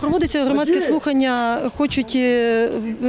Проводиться громадське слухання, хочуть е,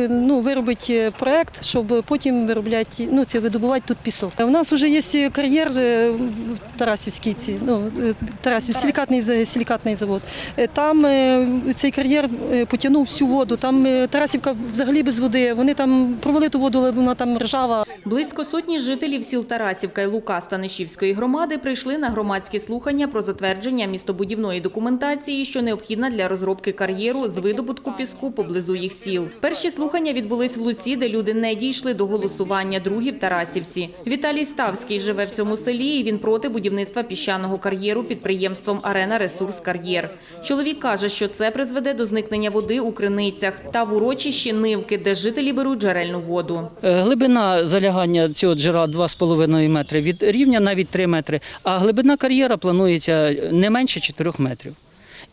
ну, виробити проект, щоб потім виробляти, ну, це видобувати тут пісок. У нас вже є кар'єр е, в Тарасівський, ці, ну, е, Тарасів, силікатний, силікатний завод. Е, Там е, цей кар'єр е, потягнув всю воду. Там е, Тарасівка взагалі без води. Вони там провели ту воду, але вона там ржава. Близько сотні жителів сіл Тарасівка і Лука Станишівської громади прийшли на громадські слухання про затвердження містобудівної документації, що необхідна для розробки кар'єру з видобутку піску поблизу їх сіл. Перші слухання відбулись в Луці, де люди не дійшли до голосування. Другі в Тарасівці. Віталій Ставський живе в цьому селі. і Він проти будівництва піщаного кар'єру підприємством Арена Ресурс Кар'єр. Чоловік каже, що це призведе до зникнення води у криницях та в урочищі Нивки, де жителі беруть джерельну воду. Е, Глибина залягання цього джера 2,5 метри від рівня навіть 3 метри, а глибина кар'єра планується не менше 4 метрів.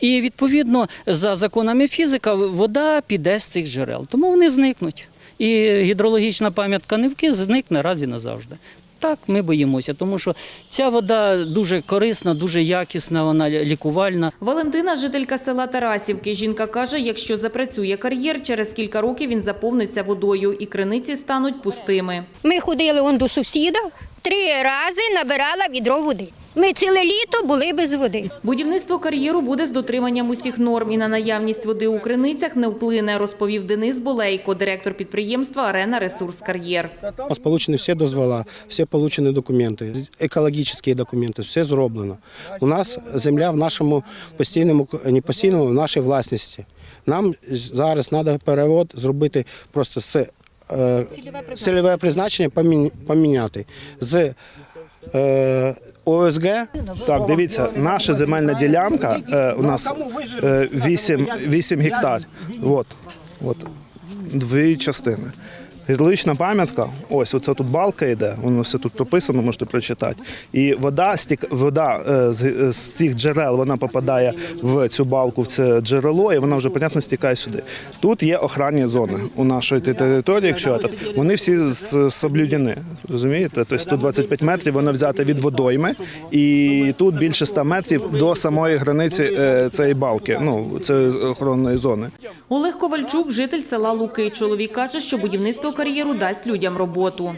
І відповідно за законами фізика вода піде з цих джерел, тому вони зникнуть. І гідрологічна пам'ятка Нивки зникне раз і назавжди. Так, ми боїмося, тому що ця вода дуже корисна, дуже якісна, вона лікувальна. Валентина, жителька села Тарасівки. Жінка каже, якщо запрацює кар'єр, через кілька років він заповниться водою і криниці стануть пустими. Ми ходили он до сусіда, три рази набирала відро води. Ми ціле літо були без води. Будівництво кар'єру буде з дотриманням усіх норм і на наявність води у криницях не вплине, розповів Денис Болейко, директор підприємства Арена Ресурс Кар'єр. У нас получені всі дозвола, всі получені документи, екологічні документи, все зроблено. У нас земля в нашому постійному, не постійному, в нашій власності. Нам зараз треба перевод зробити просто з е, цільове призначення помі- поміняти з ОСГ Так, дивіться, наша земельна ділянка е, у нас е, 8, 8 гектар. От, от, дві частини. Гідрологічна пам'ятка, ось оце тут балка йде, воно все тут прописано, можете прочитати. І вода, стік, вода е, з, з цих джерел вона попадає в цю балку, в це джерело, і вона вже, понятно, стікає сюди. Тут є охранні зони у нашої території, якщо це, вони всі соблюдені. Розумієте? Тобто 125 метрів воно взяте від водойми, і тут більше 100 метрів до самої границі е, цієї балки, ну, цієї охоронної зони. Олег Ковальчук, житель села Луки. Чоловік каже, що будівництво кар'єру дасть людям роботу.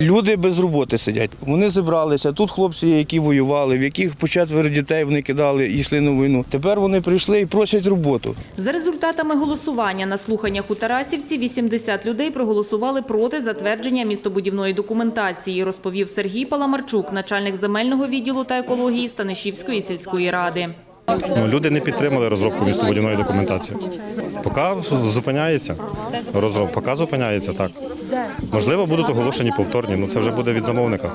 Люди без роботи сидять. Вони зібралися. Тут хлопці, які воювали, в яких по четверо дітей вони кидали і йшли на війну. Тепер вони прийшли і просять роботу. За результатами голосування на слуханнях у Тарасівці 80 людей проголосували проти затвердження містобудівної документації, розповів Сергій Паламарчук, начальник земельного відділу та екології Станишівської сільської ради. Ну, люди не підтримали розробку містобудівної документації. Поки зупиняється розробка, поки зупиняється так. Можливо, будуть оголошені повторні, ну це вже буде від замовника.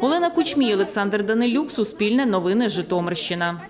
Олена Кучмій, Олександр Данилюк, Суспільне новини, Житомирщина.